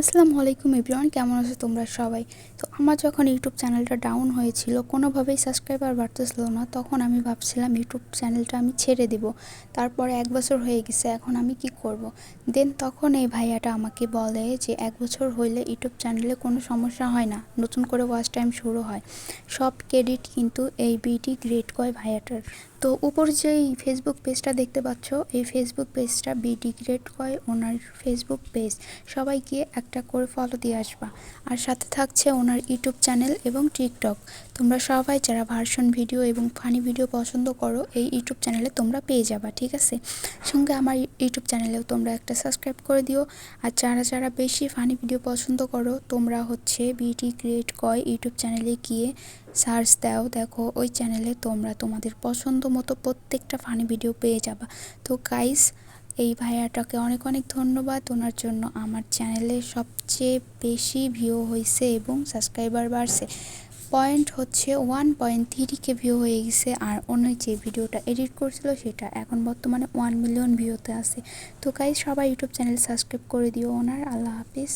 আসসালামু আলাইকুম এভরিওয়ান, কেমন আছো তোমরা সবাই? তো আমার যখন ইউটিউব চ্যানেলটা ডাউন হয়েছিল, কোনোভাবেই সাবস্ক্রাইবার বাড়তেছিল না, তখন আমি ভাবছিলাম ইউটিউব চ্যানেলটা আমি ছেড়ে দিব। তারপরে এক বছর হয়ে গেছে, এখন আমি কি করব। দেন তখন এই ভাইয়াটা আমাকে বলে যে, এক বছর হইলে ইউটিউব চ্যানেলে কোনো সমস্যা হয় না, নতুন করে ওয়াচ টাইম শুরু হয়। সব ক্রেডিট কিন্তু এই বিটি গ্রেট কয় ভাইয়াটার। তো উপর যেই ফেসবুক পেজটা দেখতে পাচ্ছ, এই ফেসবুক পেজটা বিডি গ্রেড কয় ওনার ফেসবুক পেজ সবাই গিয়ে একটা করে ফলো দিয়ে আসবা। আর সাথে থাকছে ওনার ইউটিউব চ্যানেল এবং টিকটক। তোমরা সবাই যারা ভার্সন ভিডিও এবং ফানি ভিডিও পছন্দ করো, এই ইউটিউব চ্যানেলে তোমরা পেয়ে যাবা, ঠিক আছে? সঙ্গে আমার ইউটিউব চ্যানেলেও তোমরা একটা সাবস্ক্রাইব করে দিও। আর যারা যারা বেশি ফানি ভিডিও পছন্দ করো, তোমরা হচ্ছে বিটি ক্রিয়েট কয় ইউটিউব চ্যানেলে গিয়ে সার্চ দাও। দেখো, ওই চ্যানেলে তোমরা তোমাদের পছন্দ মতো প্রত্যেকটা ফানি ভিডিও পেয়ে যাবা। তো গাইস এই ভাইয়াটাকে অনেক অনেক ধন্যবাদ। ওনার জন্য আমার চ্যানেলে সবচেয়ে বেশি ভিউ হয়েছে এবং সাবস্ক্রাইবার বাড়ছে। পয়েন্ট হচ্ছে ওয়ান পয়েন্ট থ্রিকে ভিউ হয়ে গেছে আর অন্য যে ভিডিওটা এডিট করছিল সেটা এখন বর্তমানে ওয়ান মিলিয়ন ভিউতে আছে। তো কাই সবাই ইউটিউব চ্যানেল সাবস্ক্রাইব করে দিও। ওনার আল্লাহ হাফিজ।